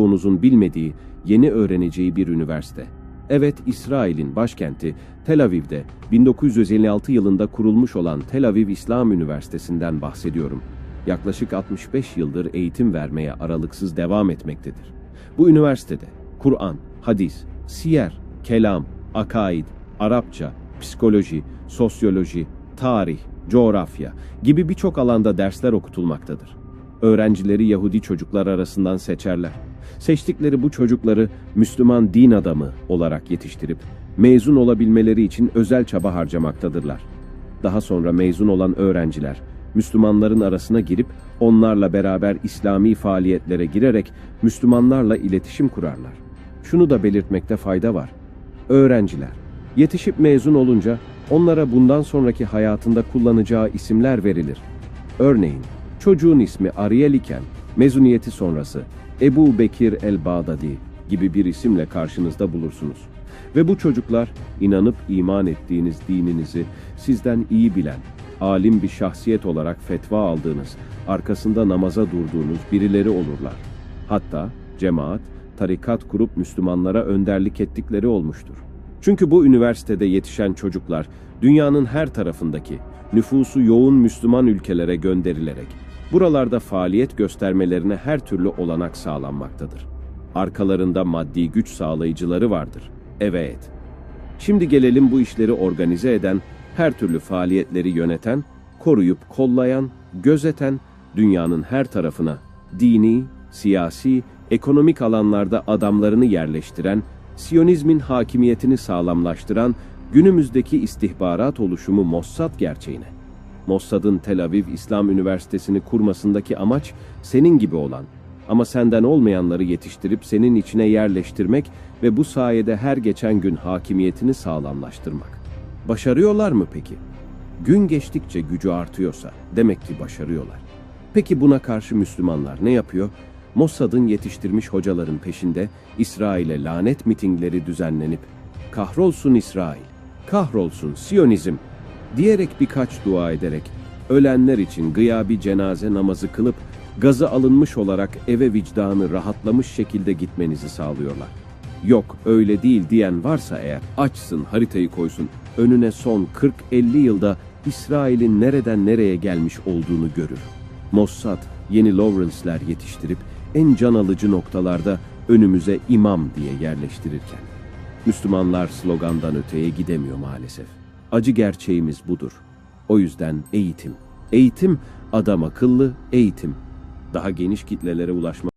birçoğunuzun bilmediği, yeni öğreneceği bir üniversite. Evet, İsrail'in başkenti Tel Aviv'de 1956 yılında kurulmuş olan Tel Aviv İslam Üniversitesi'nden bahsediyorum. Yaklaşık 65 yıldır eğitim vermeye aralıksız devam etmektedir. Bu üniversitede Kur'an, hadis, siyer, kelam, akaid, Arapça, psikoloji, sosyoloji, tarih, coğrafya gibi birçok alanda dersler okutulmaktadır. Öğrencileri Yahudi çocuklar arasından seçerler. Seçtikleri bu çocukları Müslüman din adamı olarak yetiştirip mezun olabilmeleri için özel çaba harcamaktadırlar. Daha sonra mezun olan öğrenciler Müslümanların arasına girip onlarla beraber İslami faaliyetlere girerek Müslümanlarla iletişim kurarlar. Şunu da belirtmekte fayda var. Öğrenciler yetişip mezun olunca onlara bundan sonraki hayatında kullanacağı isimler verilir. Örneğin çocuğun ismi Ariel iken mezuniyeti sonrası Ebu Bekir el-Bağdadi gibi bir isimle karşınızda bulursunuz. Ve bu çocuklar inanıp iman ettiğiniz dininizi sizden iyi bilen, alim bir şahsiyet olarak fetva aldığınız, arkasında namaza durduğunuz birileri olurlar. Hatta cemaat, tarikat kurup Müslümanlara önderlik ettikleri olmuştur. Çünkü bu üniversitede yetişen çocuklar dünyanın her tarafındaki nüfusu yoğun Müslüman ülkelere gönderilerek buralarda faaliyet göstermelerine her türlü olanak sağlanmaktadır. Arkalarında maddi güç sağlayıcıları vardır. Evet. Şimdi gelelim bu işleri organize eden, her türlü faaliyetleri yöneten, koruyup kollayan, gözeten, dünyanın her tarafına dini, siyasi, ekonomik alanlarda adamlarını yerleştiren, Siyonizmin hakimiyetini sağlamlaştıran günümüzdeki istihbarat oluşumu Mossad gerçeğine. Mossad'ın Tel Aviv İslam Üniversitesi'ni kurmasındaki amaç senin gibi olan ama senden olmayanları yetiştirip senin içine yerleştirmek ve bu sayede her geçen gün hakimiyetini sağlamlaştırmak. Başarıyorlar mı peki? Gün geçtikçe gücü artıyorsa demek ki başarıyorlar. Peki buna karşı Müslümanlar ne yapıyor? Mossad'ın yetiştirmiş hocaların peşinde İsrail'e lanet mitingleri düzenlenip kahrolsun İsrail, kahrolsun Siyonizm diyerek birkaç dua ederek ölenler için gıyabi cenaze namazı kılıp gazı alınmış olarak eve vicdanı rahatlamış şekilde gitmenizi sağlıyorlar. Yok öyle değil diyen varsa eğer açsın haritayı koysun önüne son 40-50 yılda İsrail'in nereden nereye gelmiş olduğunu görür. Mossad yeni Lawrence'ler yetiştirip en can alıcı noktalarda önümüze imam diye yerleştirirken. Müslümanlar slogandan öteye gidemiyor maalesef. Acı gerçeğimiz budur. O yüzden eğitim. Eğitim adam akıllı eğitim. Daha geniş kitlelere ulaşma